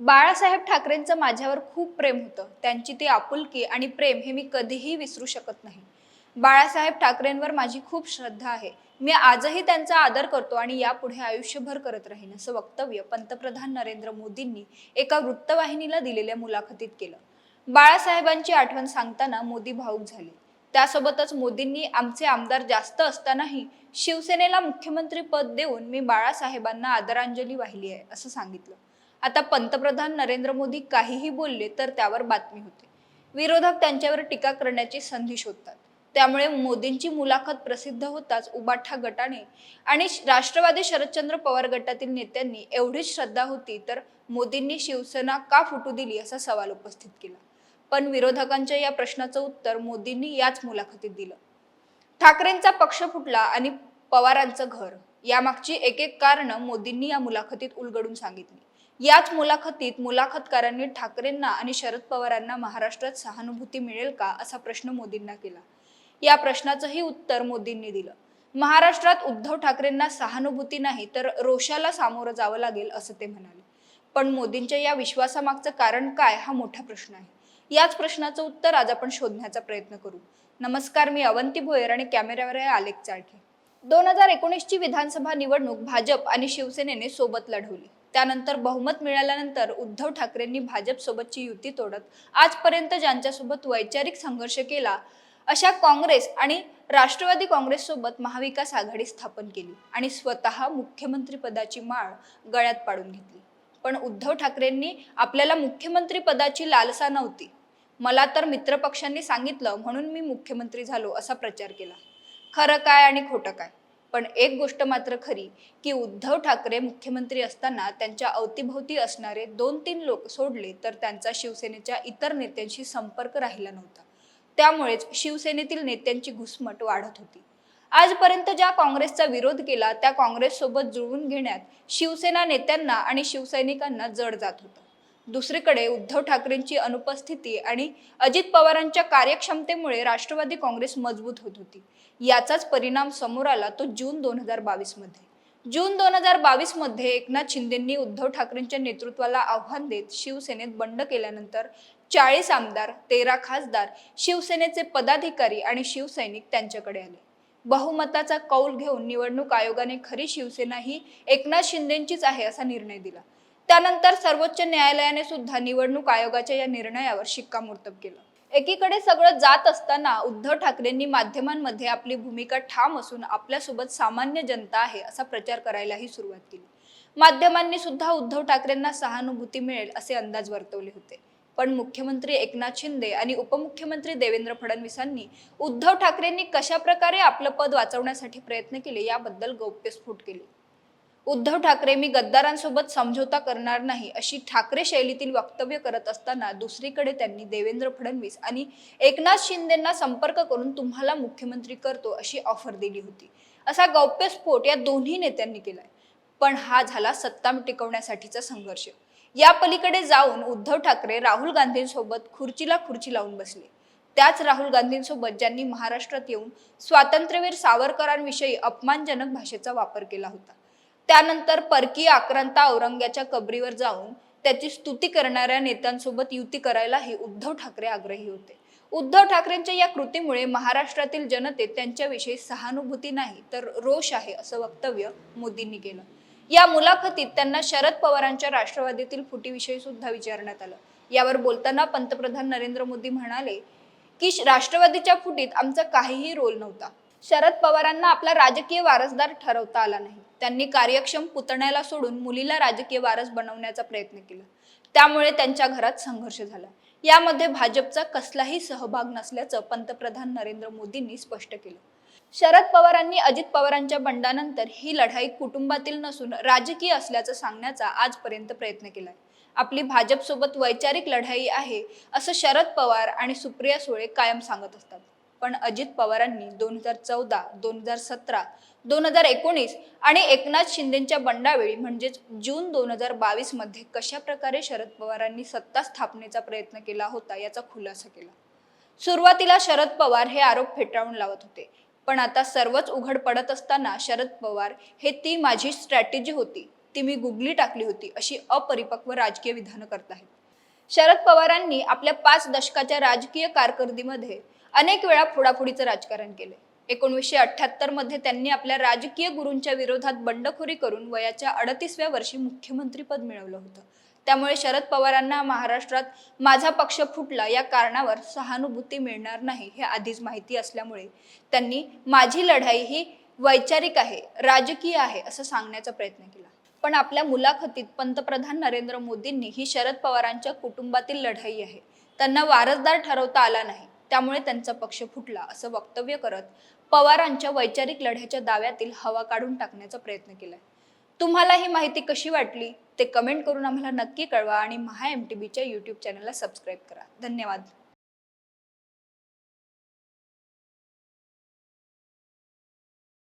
बाळासाहेब ठाकरेंचं माझ्यावर खूप प्रेम होतं. त्यांची ती आपुलकी आणि प्रेम हे मी कधीही विसरू शकत नाही. बाळासाहेब ठाकरेंवर माझी खूप श्रद्धा आहे. मी आजही त्यांचा आदर करतो आणि यापुढे आयुष्यभर करत राहीन असं वक्तव्य पंतप्रधान नरेंद्र मोदींनी एका वृत्तवाहिनीला दिलेल्या मुलाखतीत केलं. बाळासाहेबांची आठवण सांगताना मोदी भाऊक झाले. त्यासोबतच मोदींनी आमचे आमदार जास्त असतानाही शिवसेनेला मुख्यमंत्री पद देऊन मी बाळासाहेबांना आदरांजली वाहिली आहे असं सांगितलं. आता पंतप्रधान नरेंद्र मोदी काहीही बोलले तर त्यावर बातमी होते. विरोधक त्यांच्यावर टीका करण्याची संधी शोधतात. त्यामुळे मोदींची मुलाखत प्रसिद्ध होताच उबाठा गटाने आणि राष्ट्रवादी शरदचंद्र पवार गटातील नेत्यांनी एवढीच श्रद्धा होती तर मोदींनी शिवसेना का फुटू दिली असा सवाल उपस्थित केला. पण विरोधकांच्या या प्रश्नाचं उत्तर मोदींनी याच मुलाखतीत दिलं. ठाकरेंचा पक्ष फुटला आणि पवारांचं घर. यामागची एक एक कारण मोदींनी या मुलाखतीत उलगडून सांगितली. याच मुलाखतीत मुलाखतकारांनी ठाकरेंना आणि शरद पवारांना महाराष्ट्रात सहानुभूती मिळेल का असा प्रश्न मोदींना केला. या प्रश्नाचंही उत्तर मोदींनी दिलं. महाराष्ट्रात उद्धव ठाकरेंना सहानुभूती नाही तर रोषाला सामोरं जावं लागेल असं ते म्हणाले. पण मोदींच्या या विश्वासामागचं कारण काय हा मोठा प्रश्न आहे. याच प्रश्नाचं उत्तर आज आपण शोधण्याचा प्रयत्न करू. नमस्कार मी अवंती भोयर आणि कॅमेऱ्यावर आहे आलेख चाळके. दोन हजार एकोणीसची विधानसभा निवडणूक भाजप आणि शिवसेनेने सोबत लढवली. त्यानंतर बहुमत मिळाल्यानंतर उद्धव ठाकरेंनी भाजपसोबतची युती तोडत आजपर्यंत ज्यांच्यासोबत वैचारिक संघर्ष केला अशा काँग्रेस आणि राष्ट्रवादी काँग्रेससोबत महाविकास आघाडी स्थापन केली आणि स्वतः मुख्यमंत्रीपदाची माळ गळ्यात पाडून घेतली. पण उद्धव ठाकरेंनी आपल्याला मुख्यमंत्रीपदाची लालसा नव्हती. मला तर मित्रपक्षांनी सांगितलं म्हणून मी मुख्यमंत्री झालो असा प्रचार केला. खरं काय आणि खोटं काय? पण एक गोष्ट मात्र खरी की उद्धव ठाकरे मुख्यमंत्री असताना त्यांच्या अवतीभोवती असणारे दोन तीन लोक सोडले तर त्यांचा शिवसेनेच्या इतर नेत्यांशी संपर्क राहिला नव्हता. त्यामुळेच शिवसेनेतील नेत्यांची घुसमट वाढत होती. आजपर्यंत ज्या काँग्रेसचा विरोध केला त्या काँग्रेससोबत जुळवून घेण्यात शिवसेना नेत्यांना आणि शिवसैनिकांना जड जात होतं. दुसरीकडे उद्धव ठाकरेंची अनुपस्थिती आणि अजित पवारांच्या कार्यक्षमतेमुळे राष्ट्रवादी काँग्रेस मजबूत होत होती. याचाच परिणाम समोर आला तो जून दोन हजार बावीसमध्ये जून दोन हजार बावीसमध्ये एकनाथ शिंदेंनी उद्धव ठाकरेंच्या नेतृत्वाला आव्हान देत शिवसेनेत बंड केल्यानंतर चाळीस आमदार तेरा खासदार शिवसेनेचे पदाधिकारी आणि शिवसैनिक त्यांच्याकडे आले. बहुमताचा कौल घेऊन निवडणूक आयोगाने खरी शिवसेना ही एकनाथ शिंदेंचीच आहे असा निर्णय दिला. त्यानंतर सर्वोच्च न्यायालयाने सुद्धा निवडणूक आयोगाच्या या निर्णयावर शिक्कामोर्तब केलं. एकीकडे सगळं जात असताना उद्धव ठाकरेंनी माध्यमांमध्ये आपली भूमिका ठाम असून आपल्यासोबत सामान्य जनता आहे असा प्रचार करायलाही सुरुवात केली. माध्यमांनी सुद्धा उद्धव ठाकरेंना सहानुभूती मिळेल असे अंदाज वर्तवले होते. पण मुख्यमंत्री एकनाथ शिंदे आणि उपमुख्यमंत्री देवेंद्र फडणवीसांनी उद्धव ठाकरेंनी कशा प्रकारे आपलं पद वाचवण्यासाठी प्रयत्न केले याबद्दल गौप्यस्फोट केली. उद्धव ठाकरे मी गद्दारांसोबत समझोता करणार नाही अशी ठाकरे शैलीतील वक्तव्य करत असताना दुसरीकडे त्यांनी देवेंद्र फडणवीस आणि एकनाथ शिंदेंना संपर्क करून तुम्हाला मुख्यमंत्री करतो अशी ऑफर दिली होती. असा गौप्यस्फोट या दोन्ही नेत्यांनी केलाय. पण हा झाला सत्ता टिकवण्यासाठीचा संघर्ष. या पलीकडे जाऊन उद्धव ठाकरे राहुल गांधींसोबत खुर्चीला खुर्ची लावून बसले. त्याच राहुल गांधींसोबत ज्यांनी महाराष्ट्रात येऊन स्वातंत्र्यवीर सावरकरांविषयी अपमानजनक भाषेचा वापर केला होता. त्यानंतर परकीय आक्रांता औरंग्याच्या कबरीवर जाऊन त्याची स्तुती करणाऱ्या नेत्यांसोबत युती करायलाही उद्धव ठाकरे आग्रही होते. उद्धव ठाकरेंच्या या कृतीमुळे महाराष्ट्रातील जनतेत त्यांच्याविषयी सहानुभूती नाही तर रोष आहे असं वक्तव्य मोदींनी केलं. या मुलाखतीत त्यांना शरद पवारांच्या राष्ट्रवादीतील फुटीविषयी सुद्धा विचारण्यात आलं. यावर बोलताना पंतप्रधान नरेंद्र मोदी म्हणाले की राष्ट्रवादीच्या फुटीत आमचा काहीही रोल नव्हता. शरद पवारांना आपला राजकीय वारसदार ठरवता आला नाही. त्यांनी कार्यक्षम पुतण्याला सोडून मुलीला राजकीय वारस बनवण्याचा प्रयत्न केला. त्यामुळे त्यांच्या घरात संघर्ष झाला. यामध्ये भाजपचा कसलाही सहभाग नसल्याचं पंतप्रधान नरेंद्र मोदींनी स्पष्ट केलं. शरद पवारांनी अजित पवारांच्या बंडानंतर ही लढाई कुटुंबातील नसून राजकीय असल्याचं सांगण्याचा आजपर्यंत प्रयत्न केलाय. आपली भाजपसोबत वैचारिक लढाई आहे असं शरद पवार आणि सुप्रिया सुळे कायम सांगत असतात. पण अजित पवारांनी दोन हजार चौदा दोन हजार सतरा दोन हजार एकोणीस आणि एकनाथ शिंदेच्या बंडावेळी म्हणजेच जून दोन हजार बावीसमध्ये कशा प्रकारे शरद पवारांनी सत्ता स्थापनेचा प्रयत्न केला होता याचा खुलासा केला. सुरुवातीला शरद पवार हे आरोप फेटाळून लावत होते. पण आता सर्वच उघड पडत असताना शरद पवार हे ती माझी स्ट्रॅटेजी होती. ती मी गुगली टाकली होती अशी अपरिपक्व राजकीय विधानं करत आहेत. शरद पवारांनी आपल्या पाच दशकाच्या राजकीय कारकिर्दीमध्ये अनेक वेळा फोडाफोडीचं राजकारण केले एकोणीसशे अठ्याहत्तरमध्ये त्यांनी आपल्या राजकीय गुरूंच्या विरोधात बंडखोरी करून वयाच्या अडतीसव्या वर्षी मुख्यमंत्रीपद मिळवलं होतं. त्यामुळे शरद पवारांना महाराष्ट्रात माझा पक्ष फुटला या कारणावर सहानुभूती मिळणार नाही हे आधीच माहिती असल्यामुळे त्यांनी माझी लढाई ही वैचारिक आहे राजकीय आहे असं सांगण्याचा प्रयत्न केला. पण आपल्या मुलाखतीत पंतप्रधान नरेंद्र मोदींनी ही शरद पवारांच्या कुटुंबातील लढाई आहे. त्यांना वारसदार ठरवता आला नाही. त्यामुळे त्यांचा पक्ष फुटला असं वक्तव्य करत पवारांच्या वैचारिक लढ्याच्या दाव्यातील हवा काढून टाकण्याचा प्रयत्न केलाय. तुम्हाला ही माहिती कशी वाटली ते कमेंट करून आम्हाला नक्की कळवा आणि महा एम टी बीच्या यूट्यूब चॅनलला सबस्क्राईब करा. धन्यवाद.